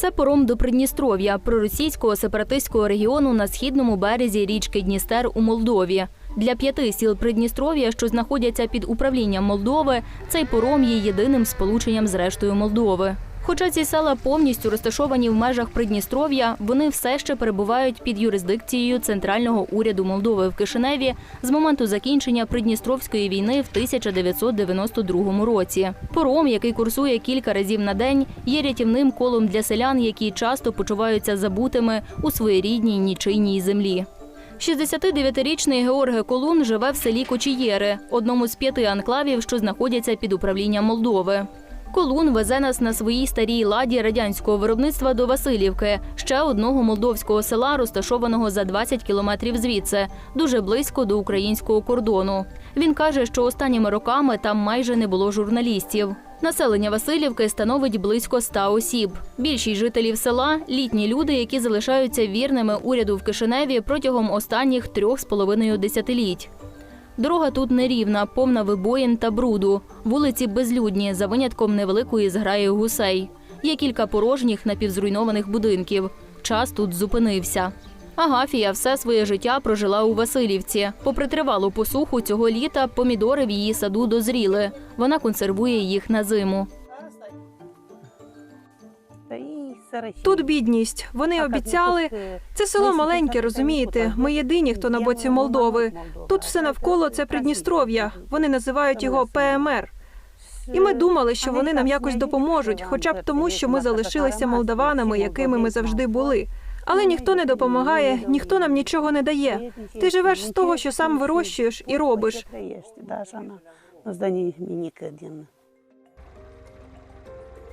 Це пором до Придністров'я, проросійського сепаратистського регіону на східному березі річки Дністер у Молдові. Для п'яти сіл Придністров'я, що знаходяться під управлінням Молдови, цей пором є єдиним сполученням з рештою Молдови. Хоча ці села повністю розташовані в межах Придністров'я, вони все ще перебувають під юрисдикцією центрального уряду Молдови в Кишиневі з моменту закінчення Придністровської війни в 1992 році. Пором, який курсує кілька разів на день, є рятівним колом для селян, які часто почуваються забутими у своєрідній нічийній землі. 69-річний Георге Колун живе в селі Кочієри, одному з п'яти анклавів, що знаходяться під управлінням Молдови. Колун везе нас на своїй старій ладі радянського виробництва до Васильівки, ще одного молдовського села, розташованого за 20 кілометрів звідси, дуже близько до українського кордону. Він каже, що останніми роками там майже не було журналістів. Населення Васильівки становить близько ста осіб. Більшість жителів села літні люди, які залишаються вірними уряду в Кишиневі протягом останніх трьох з половиною десятиліть. Дорога тут нерівна, повна вибоїн та бруду. Вулиці безлюдні, за винятком невеликої зграї гусей. Є кілька порожніх напівзруйнованих будинків. Час тут зупинився. Агафія все своє життя прожила у Васильівці. Попри тривалу посуху цього літа, помідори в її саду дозріли. Вона консервує їх на зиму. Тут бідність. Вони обіцяли. Це село маленьке, розумієте? Ми єдині, хто на боці Молдови. Тут все навколо це Придністров'я. Вони називають його ПМР. І ми думали, що вони нам якось допоможуть, хоча б тому, що ми залишилися молдаванами, якими ми завжди були. Але ніхто не допомагає, ніхто нам нічого не дає. Ти живеш з того, що сам вирощуєш і робиш.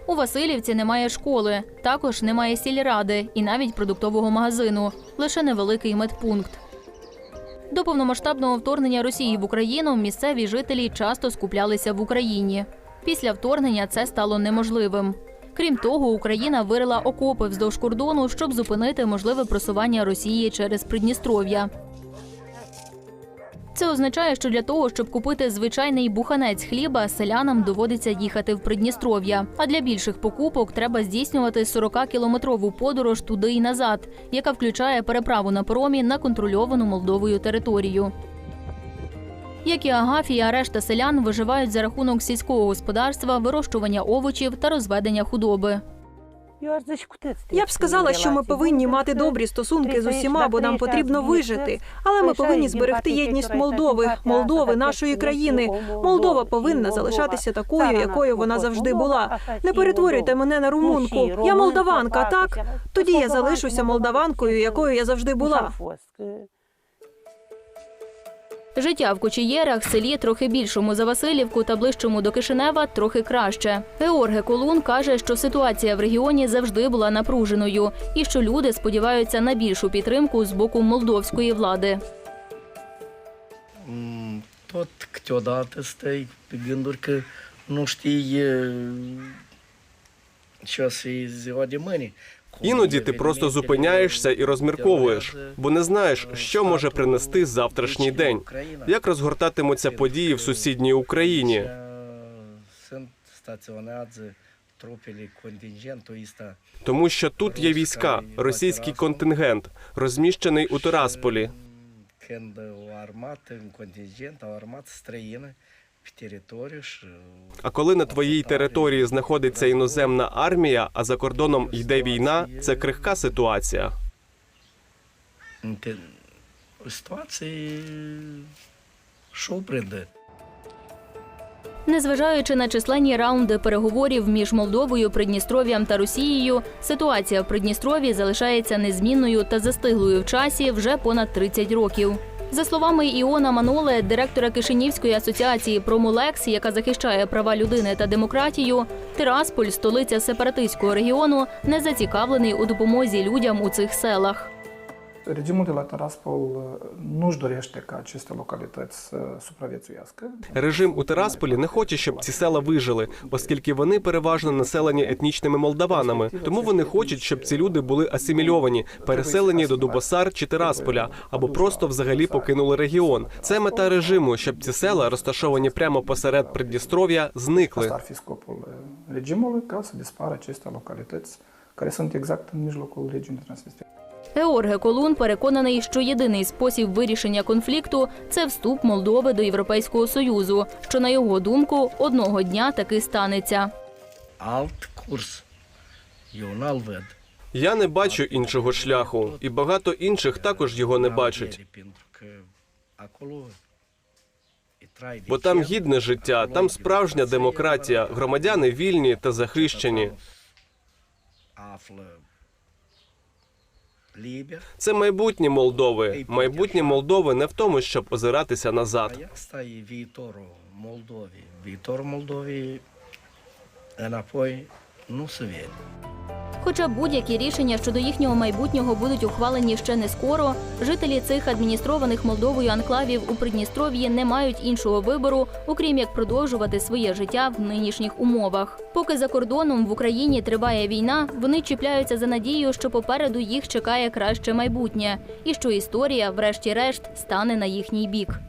У Васильівці немає школи, також немає сільради і навіть продуктового магазину, лише невеликий медпункт. До повномасштабного вторгнення Росії в Україну місцеві жителі часто скуплялися в Україні. Після вторгнення це стало неможливим. Крім того, Україна вирила окопи вздовж кордону, щоб зупинити можливе просування Росії через Придністров'я. Це означає, що для того, щоб купити звичайний буханець хліба, селянам доводиться їхати в Придністров'я. А для більших покупок треба здійснювати 40-кілометрову подорож туди і назад, яка включає переправу на паромі на контрольовану Молдовою територію. Як і Агафія, решта селян виживають за рахунок сільського господарства, вирощування овочів та розведення худоби. Я б сказала, що ми повинні мати добрі стосунки з усіма, бо нам потрібно вижити. Але ми повинні зберегти єдність Молдови, Молдови, нашої країни. Молдова повинна залишатися такою, якою вона завжди була. Не перетворюйте мене на румунку. Я молдаванка, так? Тоді я залишуся молдаванкою, якою я завжди була. Життя в Кочієрах, селі трохи більшому за Васильівку та ближчому до Кишинева, трохи краще. Георге Колун каже, що ситуація в регіоні завжди була напруженою і що люди сподіваються на більшу підтримку з боку молдовської влади. Tot câteodată stai pe gânduri că nu știi ce o să ziua de mâine. Іноді ти просто зупиняєшся і розмірковуєш, бо не знаєш, що може принести завтрашній день, як розгортатимуться події в сусідній Україні. Тому що тут є війська, російський контингент, розміщений у Тирасполі. А коли на твоїй території знаходиться іноземна армія, а за кордоном йде війна, це крихка ситуація. Inte- o situație шупринде. Незважаючи на численні раунди переговорів між Молдовою, Придністров'ям та Росією, ситуація в Придністрові залишається незмінною та застиглою в часі вже понад 30 років. За словами Іона Маноле, директора Кишинівської асоціації Промолекс, яка захищає права людини та демократію, Тирасполь, столиця сепаратистського регіону, не зацікавлений у допомозі людям у цих селах. Regimul de la Taraspol uh, nu-și dorește ca aceste localități să supraviețuiască. Режим у Тирасполі не хоче, щоб ці села вижили, оскільки вони переважно населені етнічними молдаванами. Тому вони хочуть, щоб ці люди були асимільовані, переселені до Дубосар чи Тирасполя, або просто взагалі покинули регіон. Це мета режиму, щоб ці села, розташовані прямо посеред Придністров'я, зникли. Uh, regimului, ca să dispară aceste localități care sunt exact în mijlocul regiunii Transnistria. Георге Колун переконаний, що єдиний спосіб вирішення конфлікту це вступ Молдови до Європейського союзу, що на його думку одного дня таки станеться. Alt curs. Eu. Я не бачу іншого шляху, і багато інших також його не бачать. Бо там гідне життя, там справжня демократія, громадяни вільні та захищені. Це майбутнє Молдови. Майбутнє Молдови не в тому, щоб озиратися назад. Молдові, Вітор Молдові, напой ну Viitorul Хоча будь-які рішення щодо їхнього майбутнього будуть ухвалені ще не скоро, жителі цих адміністрованих Молдовою анклавів у Придністров'ї не мають іншого вибору, окрім як продовжувати своє життя в нинішніх умовах. Поки за кордоном в Україні триває війна, вони чіпляються за надію, що попереду їх чекає краще майбутнє, і що історія, врешті-решт, стане на їхній бік.